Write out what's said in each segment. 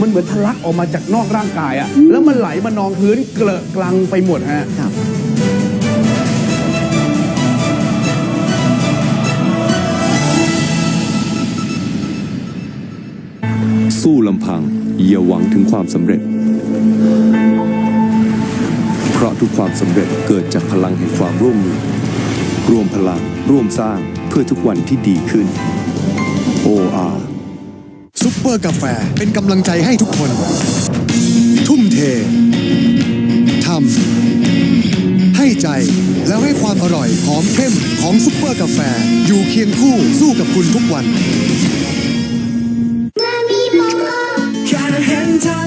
มันเหมือนทะลักออกมาจากนอกร่างกายอะแล้วมันไหลมานองพื้นเกลอะกลังไปหมดฮะครับสู้ลำพังอย่าหวังถึงความสำเร็จ เพราะทุกความสำเร็จเกิดจากพลังแห่งความร่วมมือ รวมพลังร่วมสร้างเพื่อทุกวันที่ดีขึ้น OR ซุปเปอร์กาแฟเป็นกำลังใจให้ทุกคน ทุ่มเททำให้ใจแล้วให้ความอร่อยหอมเข้มของซุปเปอร์กาแฟ อยู่เคียงคู่สู้กับคุณทุกวัน แค่เห็นเธอ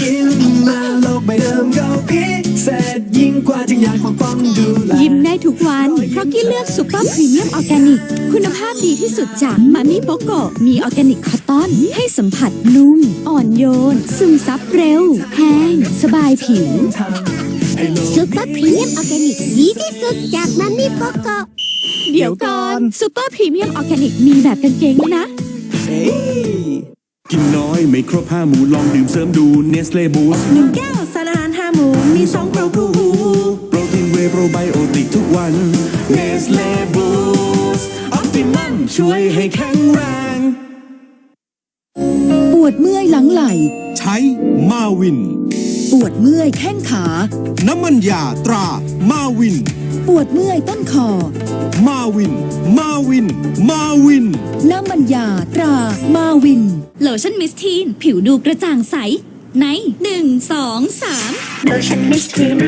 ยิ้มมาโลกใบเดิมก็พิเศษยิ่งกว่าจึงอยากปกป้องดูแล ยิ้มได้ทุกวัน เพราะกี้เลือกซูเปอร์พรีเมียมออร์แกนิก คุณภาพดีที่สุดจากมามิโปโกมีออร์แกนิกคอต ตอนให้สัมผัสนุ่ม อ่อนโยน ซึมซับเร็ว แห้ง สบายผิว ซุปเปอร์พรีเมียมออร์แกนิกดีที่สุดจากมัมมี่โกโก้เดี๋ยวก่อนซูเปอร์พรีเมียมออร์แกนิกมีแบบกางเกงด้วยนะ กินน้อยไม่ครบห้าหมูลองดื่มเสริมดูเนสเล่บูสหนึ่งแก้วสารอาหารห้าหมูมีสองโปรคูโปรตีนเวย์โปรไบโอติกทุกวันเนสเล่บูสออปติมัมช่วยให้แข็งแรงปว ดเมื่อยหลังไหล่ ใช้มาวิน ปวดเมื่อยแข้งขา น้ำมันยาตรามาวิน ปวดเมื่อยต้นคอ มาวิน มาวิน มาวิน น้ำมันยาตรามาวิน โลชั่นมิสทีน ผิวดูกระจ่างใส ในหนึ่งสองสามโลชั่นมิสทีน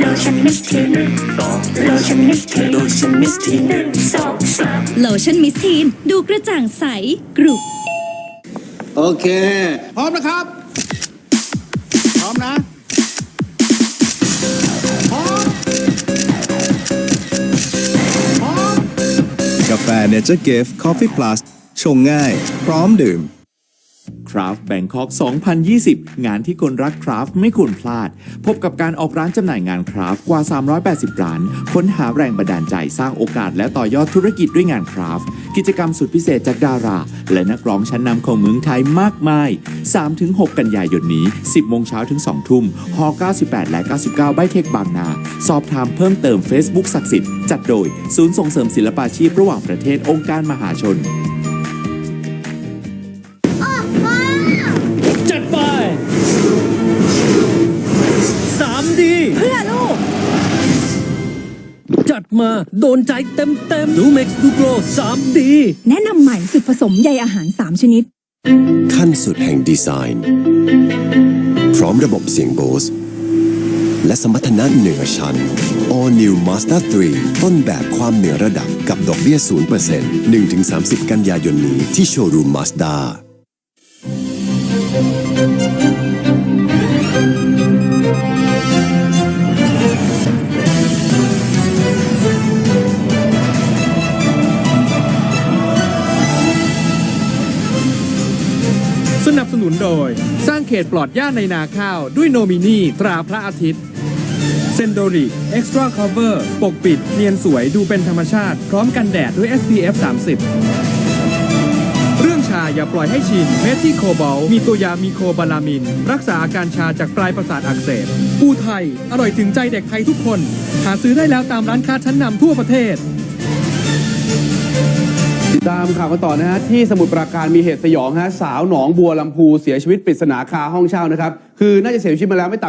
โลชั่นมิสทีนโลชั่นมิสทีนโลชั่นมิสทีนหนึ่งสองสามโลชั่นมิสทีน ดูกระจ่างใสกรุบ โอเค พร้อมนะครับ พร้อมนะ พร้อม พร้อม กาแฟเนเจอร์เกฟคอฟฟี่พลัสชงง่าย พร้อมดื่ม คราฟแบงคอก 2020 งานที่คนรักคราฟไม่ควรพลาด พบกับการออกร้านจำหน่ายงานคราฟกว่า 380 ร้าน ค้นหาแรงบันดาลใจสร้างโอกาสและต่อยอดธุรกิจด้วยงานคราฟ กิจกรรมสุดพิเศษจากดารา และนักร้องชั้นนำของเมืองไทยมากมาย 3-6 กันยายนนี้ 10 โมงเช้าถึง 2 ทุ่มฮ98 และ 99 ใบเทคบางนา สอบถามเพิ่มเติม Facebook ศักดิ์สิทธิ์จัดโดย ศูนย์ส่งเสริมศิลปาชีพระหว่างประเทศองค์การมหาชน มา โดนใจเต็มเต็มดูเม็กซ์ดูโกรสามดีแนะนำใหม่สุดผสมใยอาหาร 3 ชนิด ขั้นสุดแห่งดีไซน์ พร้อมระบบเสียงโบสและสมรรถนะเหนือชั้น All New Mazda 3ต้นแบบความเหนือระดับกับดอกเบี้ย0% 1-30 กันยายนนี้ที่โชว์รูม Mazda โดย สร้างเขตปลอดหญ้าในนาข้าว ด้วยโนมินีตราพระอาทิตย์เซนโดริเอ็กซ์ตร้าคัฟเวอร์ปกปิด เนียนสวยดูเป็นธรรมชาติ พร้อมกันแดดด้วย SPF 30 เรื่องชาอย่าปล่อยให้ชินเมทิโคบอลมีตัวยามีโคบาลามิน รักษาอาการชาจากปลายประสาทอักเสบปูไทย อร่อยถึงใจเด็กไทยทุกคน หาซื้อได้แล้วตามร้านค้าชั้นนำทั่วประเทศ ตามข่าวกันต่อนะฮะที่สมุทรปราการมีเหตุสยองฮะสาวหนองบัวลำพูเสียชีวิตปริศนาคาห้องเช่านะครับ คือน่าจะเสียชีวิตมาแล้วไม่ต่ำ